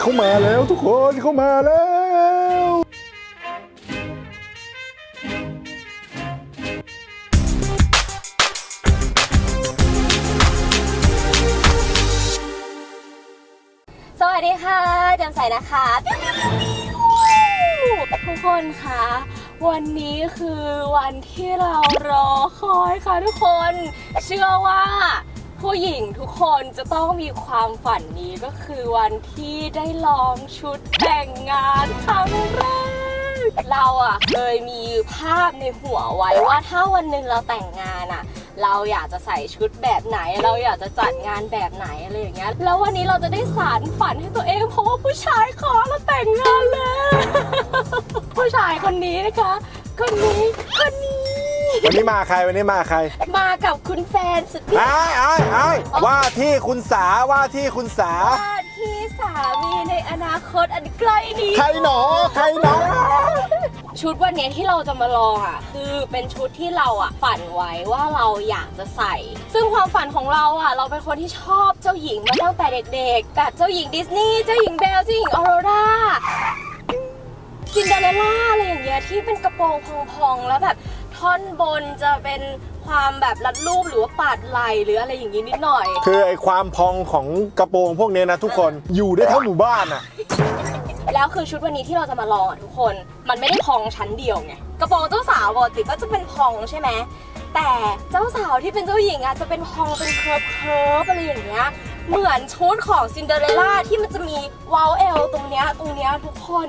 เขามาแล้วทุกคนเขามาแล้ว สวัสดีค่ะแจำใสนะคะทุกคนคะวันนี้คือวันที่เรารอคอยค่ะทุกคน เชื่อว่า ผู้หญิงทุกคนจะต้องมีความฝันนี้ก็คือวันที่ได้ลองชุดแต่งงานครั้งแรก เราอะเคยมีภาพในหัวไว้ว่าถ้าวันหนึ่งเราแต่งงานอะเราอยากจะใส่ชุดแบบไหน เราอยากจะจัดงานแบบไหนอะไรอย่างเงี้ย แล้ววันนี้เราจะได้สารฝันให้ตัวเอง เพราะว่าผู้ชายขอเราแต่งงานแล้วผู้ชายคนนี้นะคะ คนนี้คนนี้ วันนี้มาใครวันนี้มาใครมากับคุณแฟนสุดที่ไอ้ไอ้ไอ้ว่าที่คุณสาว่าที่คุณสาว่าที่สามีในอนาคตอันใกล้นี้ใครหนอใครหนอชุดวันนี้ที่เราจะมาลองอะ คือเป็นชุดที่เราอะฝันไว้ว่าเราอยากจะใส่ ซึ่งความฝันของเราอะ เราเป็นคนที่ชอบเจ้าหญิงมาตั้งแต่เด็กๆแบบเจ้าหญิงดิสนีย์เจ้าหญิงเบลเจ้าหญิงออโรราซินเดอเรลล่าอะไรอย่างเงี้ยที่เป็นกระโปรงพองๆแล้วแบบ ท่อนบนจะเป็นความแบบรัดรูปหรือว่าปาดไหลหรืออะไรอย่างงี้นิดหน่อย คือไอ้ความพองของกระโปรงพวกนี้นะทุกคนอยู่ได้ทั้งหมู่บ้านอะ แล้วคือชุดวันนี้ที่เราจะมาลองอะทุกคน มันไม่ได้พองชั้นเดียวไง กระโปรงเจ้าสาวปกติก็จะเป็นพองใช่ไหมแต่เจ้าสาวที่เป็นเจ้าหญิงอะจะเป็นพองเป็นเคิร์ฟเคิร์ฟอะไรอย่างเงี้ยเหมือนชุดของซินเดอเรลล่าที่มันจะมีวาลเอลตรงเนี้ยตรงเนี้ยทุกคน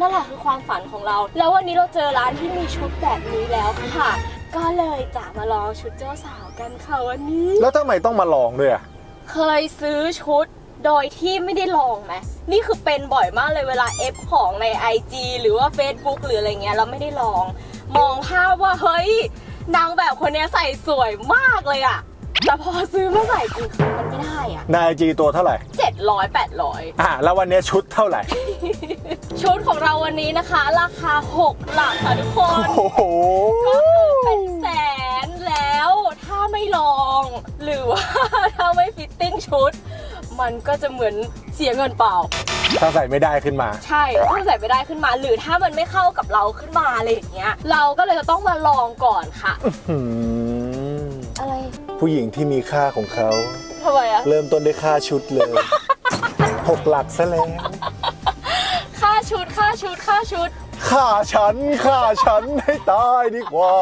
นั่นแหละคือความฝันของเรา แล้ววันนี้เราเจอร้านที่มีชุดแบบนี้แล้วค่ะ ก็เลยจะมาลองชุดเจ้าสาวกันค่ะวันนี้ แล้วทำไมต้องมาลองด้วยอะ เคยซื้อชุดโดยที่ไม่ได้ลองไหมนี่คือเป็นบ่อยมากเลยเวลาเอฟของใน IG หรือว่า Facebook หรืออะไรเงี้ยเราไม่ได้ลอง มองภาพว่าเฮ้ยนางแบบคนเนี้ยใส่สวยมากเลยอะแต่พอซื้อมาใส่จริงคือมันไม่ได้อะนายจีตัวเท่าไหร่ เจ็ดร้อยแปดร้อยอะแล้ววันนี้ชุดเท่าไหร่ ชุดของเราวันนี้นะคะ ราคา 6 หลักค่ะทุกคน โอ้โห ก็คือเป็นแสนแล้วถ้าไม่ลอง หรือว่า ถ้าไม่ฟิตติ้งชุด มันก็จะเหมือนเสียเงินเปล่า ถ้าใส่ไม่ได้ขึ้นมา ใช่ถ้าใส่ไม่ได้ขึ้นมา หรือถ้ามันไม่เข้ากับเราขึ้นมาอะไรอย่างเงี้ย เราก็เลยจะต้องมาลองก่อนค่ะ หืมอะไรผู้หญิงที่มีค่าของเขา ทำไมอะ เริ่มต้นด้วยค่าชุดเลย หกหลักซะแล้วค่า ชุดค่าชุดค่าชุดฆ่าฉันฆ่าฉันให้ตายดีกว่า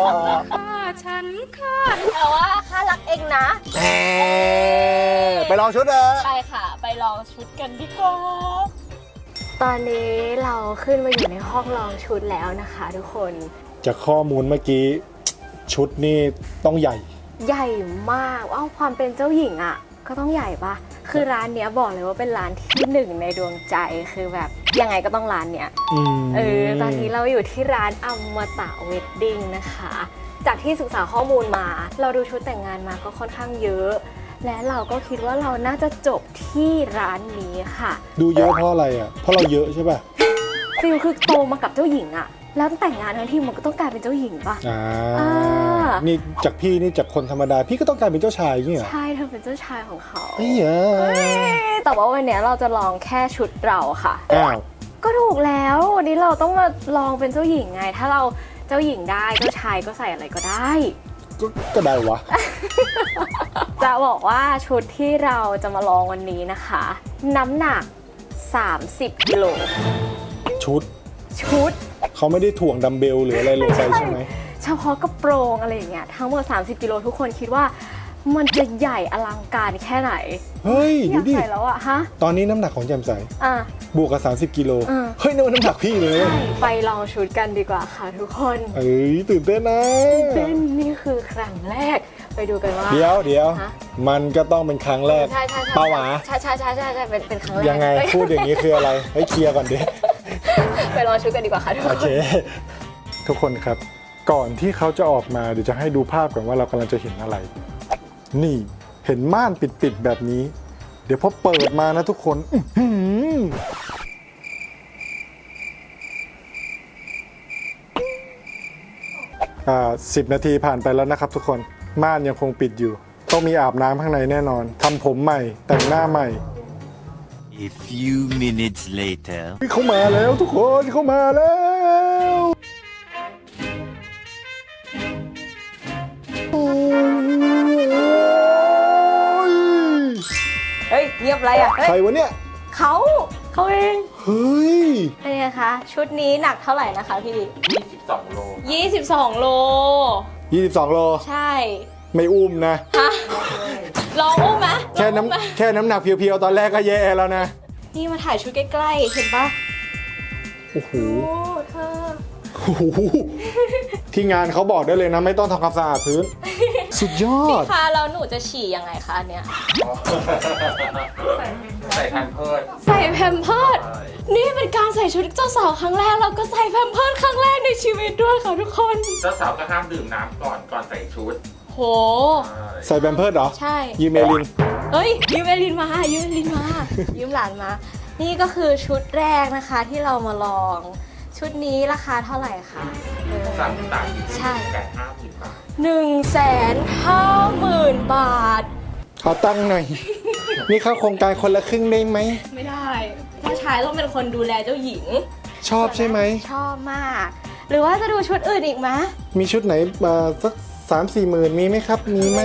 ค่าฉันค่าแต่ว่าค่ารักเองนะแหมไปลองชุดเถอะไปค่ะ ไปลองชุดกันดีกว่าตอนนี้เราขึ้นมาอยู่ในห้องลองชุดแล้วนะคะทุกคนจากข้อมูลเมื่อกี้ชุดนี่ต้องใหญ่ ใหญ่มากเอ้าความเป็นเจ้าหญิงอะ่ะ ก็ต้องใหญ่ปะคือร้านเนี้ยบอกเลยว่าเป็นร้านที่หนึ่งในดวงใจคือแบบ ยังไงก็ต้องร้านเนี้ยอืมเออตอนนี้เราอยู่ที่ร้านอมตะเวดดิ้งนะคะ จากที่ศึกษาข้อมูลมา เราดูชุดแต่งงานมาก็ค่อนข้างเยอะ และเราก็คิดว่าเราน่าจะจบที่ร้านนี้ค่ะ ดูเยอะเพราะอะไรอะเพราะเราเยอะใช่ป่ะฟิลคือโตมากับเจ้าหญิงอะ แล้วแต่งงานทั้งทีมันก็ต้องกลายเป็นเจ้าหญิงปะอ่าอ่านี่จากพี่นี่จากคนธรรมดา พี่ก็ต้องกลายเป็นเจ้าชายอย่างเงี้ยเหรอใช่เธอเป็นเจ้าชายของเขาเอ้ยเหรอแต่ว่าวันเนี้ยเราจะลองแค่ชุดเราค่ะ อ้าวก็ถูกแล้ววันนี้เราต้องมาลองเป็นเจ้าหญิงไง ถ้าเราเจ้าหญิงได้เจ้าชายก็ใส่อะไรก็ได้ ก็ก็ได้วะ จะบอกว่าชุดที่เราจะมาลองวันนี้นะคะ น้ำหนัก 30กิโลชุดชุด เขาไม่ได้ถ่วงดัมเบลหรืออะไรลงไปใช่ไหม เฉพาะกระโปรงอะไรอย่างเงี้ยทั้งหมด 30 กิโลทุกคนคิดว่า มันจะใหญ่อลังการแค่ไหนเฮ้ยอดูยากดิ ใส่แล้วอะฮะตอนนี้น้ำหนักของแจมใส อะ บวกกับ 30 กิโล อืม เฮ้ยนั่นมันน้ำหนักพี่เลยไปลองชุดกันดีกว่าค่ะทุกคนเอ้ยตื่นเต้นนะ เต้นนี่คือครั้งแรกไปดูกันว่า เดี๋ยวเดี๋ยว ฮะ มันก็ต้องเป็นครั้งแรกใช่ใช่ใช่เป้าหวา ใช่ใช่ใช่ใช่ใช่เป็นเป็นครั้งแรกยังไงปพูดอย่างนี้คืออะไรเฮ้ยเคลียร์ก่อนดิ ไปรอชุดกันดีกว่าค่ะทุกคโอเค ทุกคนครับ ก่อนที่เขาจะออกมาเดี๋ยวจะให้ดูภาพก่อนว่าเรากำลังจะเห็นอะไร นี่เห็นม่านปิดๆแบบนี้ เดี๋ยวพอเปิดมานะทุกคนอื้อหืออ่าสิบนาทีผ่านไปแล้วนะครับทุกคนม่านยังคงปิดอยู่ ต้องมีอาบน้ำข้างในแน่นอนทำผมใหม่ แต่งหน้าใหม่ A few minutes later. เขามาแล้วทุกคนเขามาแล้วโอ้ยเฮ้ยเงียบไรอะเฮ้ยใครวะเนี่ย เขาเขาเองเฮ้ย เป็นไงคะ ชุดนี้หนักเท่าไหร่นะคะพี่ 22 โล 22 โล 22 โล ใช่ ไม่อุ้มนะ ฮะลองอุ้มไหม แค่ลองอุ้มไหมน้ำแค่น้ำหนักเพียวๆ ตอนแรกก็แย่แล้วนะ นี่มาถ่ายชุดใกล้ๆ เห็นปะโอ้โหโอ้เธอ โอ้โหที่งานเขาบอกได้เลยนะ ไม่ต้องทำความสะอาดพื้น สุดยอดค่ะแล้วหนูจะฉี่ยังไงคะอันเนี่ยใส่แพมเพิร์ดใส่แพมเพิร์ดนี่เป็นการใส่ชุดเจ้าสาวครั้งแรกแล้วก็ใส่แพมเพิร์ดครั้งแรกในชีวิตด้วยค่ะทุกคน เจ้าสาวก็ห้ามดื่มน้ำก่อนก่อนใส่ชุดโห ใส่แบมเพิร์ดเหรอ ใช่ ยืมเมลินเฮ้ยยืมเอลินมายืมเอลินมา ยืมหลานมา นี่ก็คือชุดแรกนะคะที่เรามาลอง ชุดนี้ราคาเท่าไหร่คะเออ สั่งต่างอยู่ใช่แก่ห้าสิบบาทหนึ่งแสนห้าหมื่นบาท ขอตั้งค์หน่อย นี่เข้าโครงการคนละครึ่งได้ไหม ไม่ได้เจ้าชายต้องเป็นคนดูแลเจ้าหญิงชอบใช่ไหม ชอบมาก หรือว่าจะดูชุดอื่นอีกไหมมีชุดไหนมาสัก สามสี่หมื่นมีไหมครับ มีไหม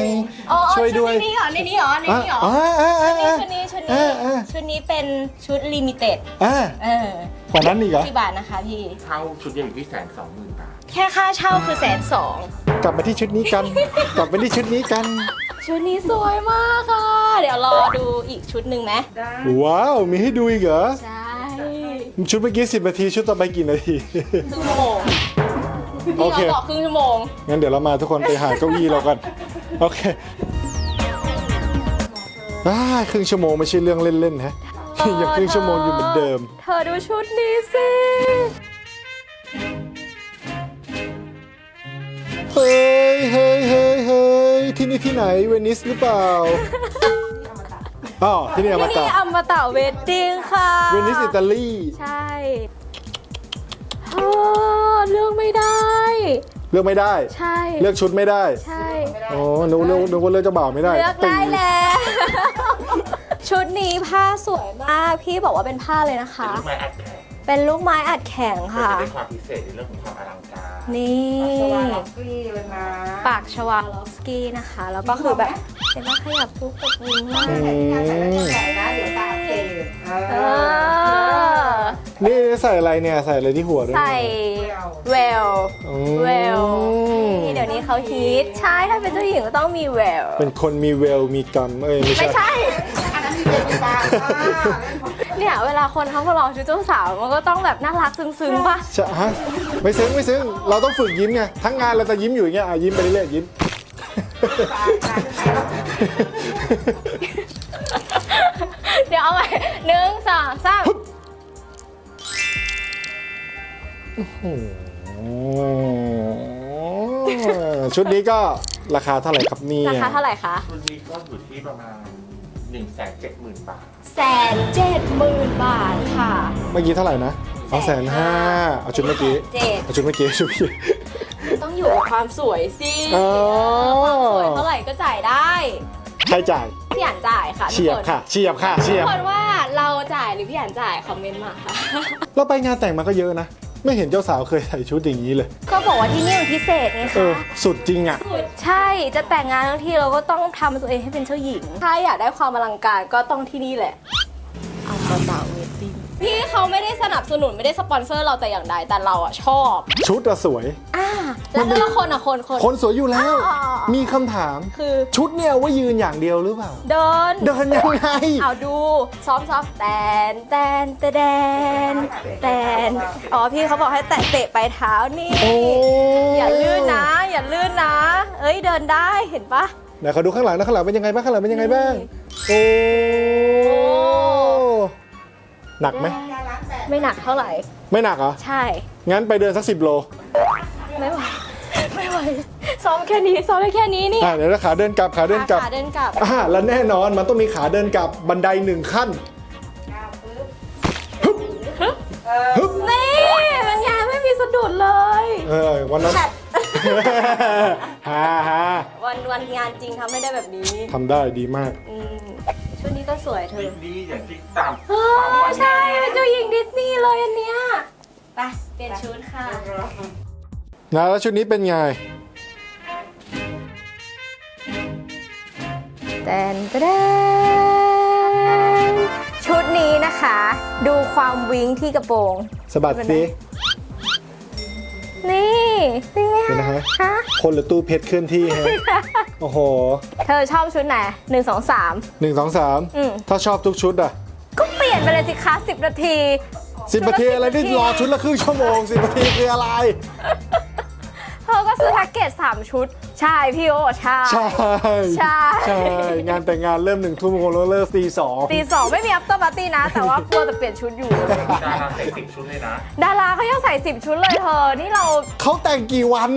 อ๋ออ๋อช่วยด้วยชุดนี้เหรอในนี้เหรอในอะนี้เหรออ่าอ่าอ่าอ่าชุดนี้ชุดอ่านี้อ่า ชุดนี้เป็นชุดลิมิเต็ดอ่าเออกว่านั้นอีกเหรอกี่บาทนะคะพี่เท่าชุดเดียวอยู่ที่แสนสองหมื่นบาท แค่ค่าเช่าคือแสนสองกลับมาที่ชุดนี้กัน กลับมาที่ชุดนี้กันชุดนี้สวยมากค่ะ เดี๋ยวรอดูอีกชุดหนึ่งไหมว้าวมีให้ดูอีกเหรอใช่ชุดเมื่อกี้สิบนาทีชุดต่อไปกี่นาทีครึ่งชั่วโม งโอพี่เค เราบอกครึ่งชั่วโมง งั้นเดี๋ยวเรามาทุกคนไปหาเก้าอี้เรากัน โอเคอ่าครึ่งชั่วโมงไม่ใช่เรื่องเล่นๆฮะยังครึ่งชั่วโมงอยู่เหมือนเดิม เธอดูชุดนี้สิเฮ้ยเฮ้ยเฮ้ยเฮ้ยที่นี่ที่ไหนเวนิสหรือเปล่าอ๋อที่นี่อมที่ตะนี่อมตะเวดดิ้งค่ะ เวนิสอิตาลี ใช่ เออเลือกไม่ได้ เลือกไม่ได้ ใช่ เลือกชุดไม่ได้ใช่ อ๋อนึกว่าเลือกนึกว่าเลือกเจ้าบ่าวไม่ได้เลือกได้แล้ว ชุดนี้ผ้าสวยมาก พี่บอกว่าเป็นผ้าเลยนะคะ เป็นลูกไม้อัดแข็งเป็นลูกไม้อัดแข็งค่ะ จะได้ความพิเศษในเรื่องของความอลังการนี่ สวาล็อกซี่เลยนะปากชวาลอฟสกี้นะคะ แล้วก็คือแบบเห็นว่าขยับปุ๊บกับวิงมาก อืมใส่นะเดี๋ยวตาอักเสบเอเอออ นี่ใส่อะไรเนี่ยใส่อะไรที่หัวด้วยใส่เวลอืมเวลนี่เดี๋ยวนี้เขาฮิตใช่ถ้าเป็นเจ้าหญิงก็ต้องมีเวลเป็นคนมีเวลมีกรรมเอ้ยไม่ไม่ใช่ ใช่ อันนั้นมีเป็นตาค่ะเนี่ยเวลาคนเขามาลองชุดเจ้าสาวมันก็ต้องแบบน่ารักซึ้งๆป่ะใช่ฮะไม่ซึ้งไม่ซึ้งเราต้องฝึกยิ้มไงทั้งงานเราจะยิ้มอยู่อย่างเงี้ยอะยิ้มไปเรื่อยๆยิ้ม เดี๋ยวเอาใหม่หนึ่งสองสาม ชุดนี้ก็ราคาเท่าไหร่ครับเนี่ยราคาเท่าไหร่คะชุดนี้ก็อยู่ที่ประมาณ1นึ่งแสนเจ็ดหมื่นบาทแสนเจ็ดหมื่นบาทค่ะ เมื่อกี้เท่าไหร่นะสองแสนห้าเอาชุดเมื่อกี้เจ็ดเอาชุดเมื่อกี้ชุดเมื่อกี้ต้องอยู่กับความสวยสิอ๋อความสวยเท่าไหร่ก็จ่ายได้ใครจ่ายพี่อ่านจ่ายค่ะทุเฉีกยบคนค่ะเฉียบค่ะเฉีทุยกบคนว่าเราจ่ายหรือพี่อ่านจ่ายคอมเมนต์มาค่ะเราไปงานแต่งมาก็เยอะนะ ไม่เห็นเจ้าสาวเคยใส่ชุดอย่างนี้เลย ก็บอกว่าที่นี่มันพิเศษไงเออ คะสุดจริงอะ ใช่จะแต่งงานทั้งทีเราก็ต้องทำตัวเองให้เป็นเจ้าหญิง ถ้าอยากได้ความอลังการก็ต้องที่นี่แหละเอามาตาเวดดิ้ง พี่เขาไม่ได้สนับสนุนไม่ได้สปอนเซอร์เราแต่อย่างใดแต่เราอะชอบชุดอะสวย อ่าแล้วแต่ละคนอะคนคน คนสวยอยู่แล้ว อ๋อ มีคำถาม คือ ชุดเนี่ยเอาไว่ายืนอย่างเดียวหรือเปล่า เดิน เดินยังไง เอาดูซ้อมซ้อมแตนแตนแตนแตนแตนอ๋อพี่เขาบอกให้แตะเตะไปลายเท้านี่ โอ้อย่าลื่นนะ อย่าลื่นนะ เอ้ยเดินได้เห็นปะ ไหนขอดูข้างหลังนะข้างหลังเป็นยังไงบ้างข้างหลังเป็นยังไงบ้าง โอ้ หนักไหม ไม่หนักเท่าไหร่ ไม่หนักเหรอ ใช่ งั้นไปเดินสักสิบโล ไม่ไหว ไม่ไหว ซ้อมแค่นี้ ซ้อมได้แค่นี้นี่อ่าเดี๋ยวนะขาเดินกลับขาเดินกลับขาเดินกลับ อ่าแล้วแน่นอนมันต้องมีขาเดินกลับบันไดหนึ่งขั้นนี่มันยางไม่มีสะดุดเลย เออวันนั้นแฉะฮ่าฮ่าวันวันงานจริงทำไม่ได้แบบนี้ ทำได้ดีมาก อืม ชุดนี้ก็ก็สวยเธอดิสนีย์อย่างที่ตามเออใช่เป็นเจ้าหญิงดิสนีย์เลยอันเนี้ยไปเปลี่ยนชุดค่ะ นะแล้วชุดนี้เป็นไง แตนแตนชุดนี้นะคะ ดูความวิ้งที่กระโปรง สะบัดสิ นี่ เป็นไงเดี๋ยวนะฮะ ฮะ คนหรือตู้เพชรเคลื่อนที่ฮะ โอ้โหเธอชอบชุดไหนหนึ่งสองสาม หนึ่งสองสามอืม ถ้าชอบทุกชุดอะก็เปลี่ยนไปเลยสิคะสิบนาที สิบนาทีอะไรนี่ชุดละ10รอชุดละครึ่งชั่วโมงสิบนาทีคืออะไร เธอก็ซื้อแพ็กเกจสามชุด ใช่พี่โอใช่ ใช่ใช่ ใช่งานแต่งงานเริ่มหนึ่งทุ่มโมงแล้วเลิกตีสองตีสองไม่มีอัปเตอร์ปาร์ตี้นะ แต่ว่ากลัวแต่เปลี่ยนชุดอยู่ ดาราใส่สิบชุดเลยนะ ดาราเขายังใส่สิบชุดเลยเธอ นี่เรา เขาแต่งกี่วัน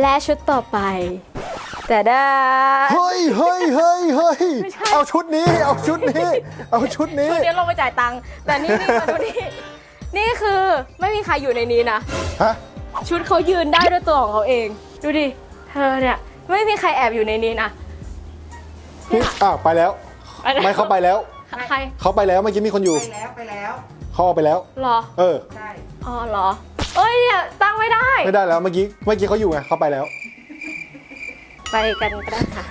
และชุดต่อไป แต่ได้ เฮ้ยเฮ้ยเฮ้ยเฮ้ยไม่ใช่ เอาชุดนี้ เอาชุดนี้ เอาชุดนี้ ชุดนี้ลงไปจ่ายตังค์แต่นี่นี่มาดูนี่นี่คือไม่มีใครอยู่ในนี้นะ ฮะ ชุดเขายืนได้ด้วยตัวของเขาเอง ดูดิ เธอเนี่ย ไม่มีใครแอบอยู่ในนี้นะ อ้าวไปแล้วไม่เขาไปแล้ว ใครเขาไปแล้วเมื่อกี้มีคนอยู่ไปแล้วไปแล้วเขาออกไปแล้วเหรอ เออ ใช่ อ๋อเหรอ เอ้ยเนี่ยตั้งไม่ได้ ไม่ได้แล้วเมื่อกี้เมื่อกี้เขาอยู่ไงเขาไปแล้ว ไปกันก็ได้ค่ะ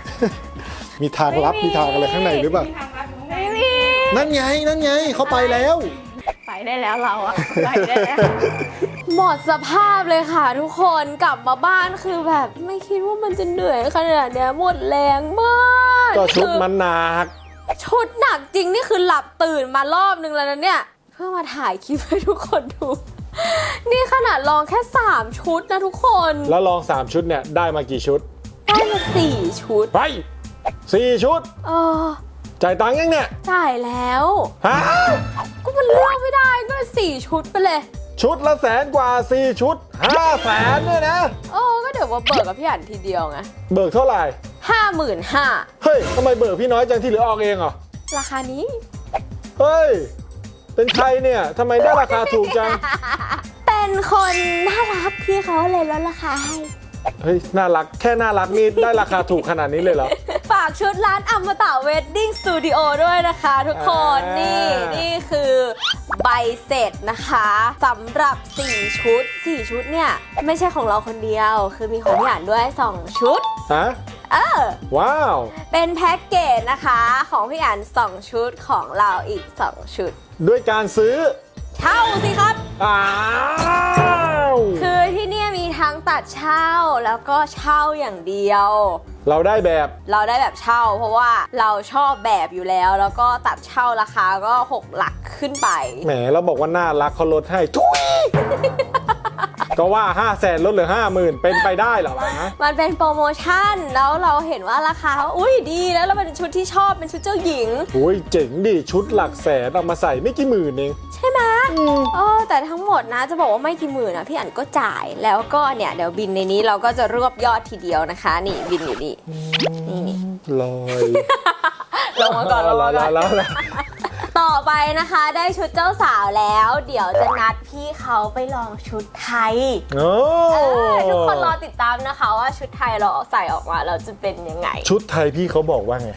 มีทางลับไม่มี มีทางอะไรข้างในหรือเปล่ามีทางลัดอยู่ข้างในไม่มีนั่นไงนั่นไงเขาไปแล้ว ไปได้แล้วเราอะไปได้แล้ว หมดสภาพเลยค่ะทุกคนกลับมาบ้านคือแบบไม่คิดว่ามันจะเหนื่อยขนาดเนี้ยหมดแรงมากก็ชุดคือมันหนักชุดหนักจริงนี่คือหลับตื่นมารอบนึงแล้วนะเนี่ย เพื่อมาถ่ายคลิปให้ทุกคนดู นี่ขนาดลองแค่ 3 ชุดนะทุกคนแล้วลอง 3 ชุดเนี่ยได้มากี่ชุด ได้มา4ชุด ไปสี่ชุด เออ จ่ายตังค์ยังเนี่ยจ่ายแล้ว ฮะก็มันเลือกไม่ได้ก็เลยสี่ชุดไปเลย ชุดละแสนกว่า4ชุด5แสนเนี่ยนะโอ้ก็เดี๋ยวมาเบิกกับพี่อันทีเดียวไงเบิกเท่าไหร่ ห้าหมื่นห้าเฮ้ยทำไมเบิกพี่น้อยจังที่เหลือออกเองเหรอ ราคานี้ เฮ้ย เป็นใครเนี่ยทำไมได้ราคาถูกจัง เป็นคนน่ารักพี่เขาเลยลดราคาให้เฮ้ย น่ารัก แค่น่ารักนี่ได้ราคาถูกขนาดนี้เลยเหรอ ฝากชุดร้านอมตะเวดดิ้งสตูดิโอด้วยนะคะทุกคน อ่านี่ นี่นี่คือใบเสร็จนะคะสำหรับ 4 ชุด 4 ชุดเนี่ย ไม่ใช่ของเราคนเดียว คือมีของพี่อ่านด้วย 2 ชุด ฮะ เออ ว้าว เป็นแพ็กเกจนะคะของพี่อ่าน2 ชุดของเราอีก 2 ชุด ด้วยการซื้อเช่าสิครับ อ้าว คือที่เนี่ยมีทั้งตัดเช่าแล้วก็เช่าอย่างเดียว เราได้แบบ เราได้แบบเช่า เพราะว่าเราชอบแบบอยู่แล้ว แล้วก็ตัดเช่าราคาก็ 6 หลักขึ้นไป แหม เราบอกว่าน่ารักเขาลดให้ทุย ก็ว่า5 0 0แสนลดเหลือ 5 0,000 เป็นไปได้เหรอวะมันเป็นโปรโมชั่นแล้วเราเห็นว่าราคาอุ้ยดีแล้วแล้วมันเป็นชุดที่ชอบเป็นชุดเจ้าหญิงโอ้ยเจ๋งดิชุดหลักแสนเอามาใส่ไม่กี่หมื่นเอง ใช่ไหมเออแต่ทั้งหมดนะจะบอกว่าไม่กี่หมื่นนะพี่อันก็จ่ายแล้วก็เนี่ยเดี๋ยวบินในนี้เราก็จะรวบยอดทีเดียวนะคะ นี่บินอยู่นี่นี่ลอยลงมาก่อนลงมาก่อนแล้วแล้ว ต่อไปนะคะได้ชุดเจ้าสาวแล้ว เดี๋ยวจะนัดพี่เขาไปลองชุดไทยโอ้เออทุกคนรอติดตามนะคะว่าชุดไทยเราใส่ออกมาเราจะเป็นยังไง ชุดไทยพี่เขาบอกว่าไง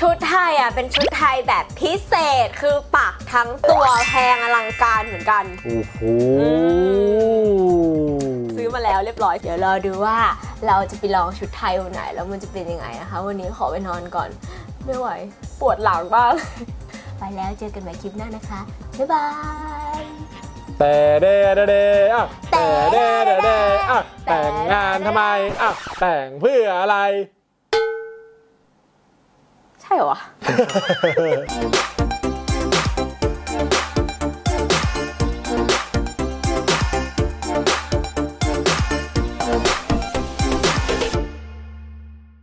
ชุดไทยอะเป็นชุดไทยแบบพิเศษคือปักทั้งตัวแพงอลังการเหมือนกัน โอ้โห ซื้อมาแล้วเรียบร้อย เดี๋ยวรอดูว่าเราจะไปลองชุดไทยวันไหน แล้วมันจะเป็นยังไงนะคะ วันนี้ขอไปนอนก่อน ไม่ไหว ปวดหลังบ้าง ไปแล้วเจอกันใหม่คลิปหน้านะคะ บ๊ายบายแต่เดเดเดอะแต่เดเดเดอะแต่งงานทำไมอะแต่งเพื่ออะไร ใช่เหรอวะ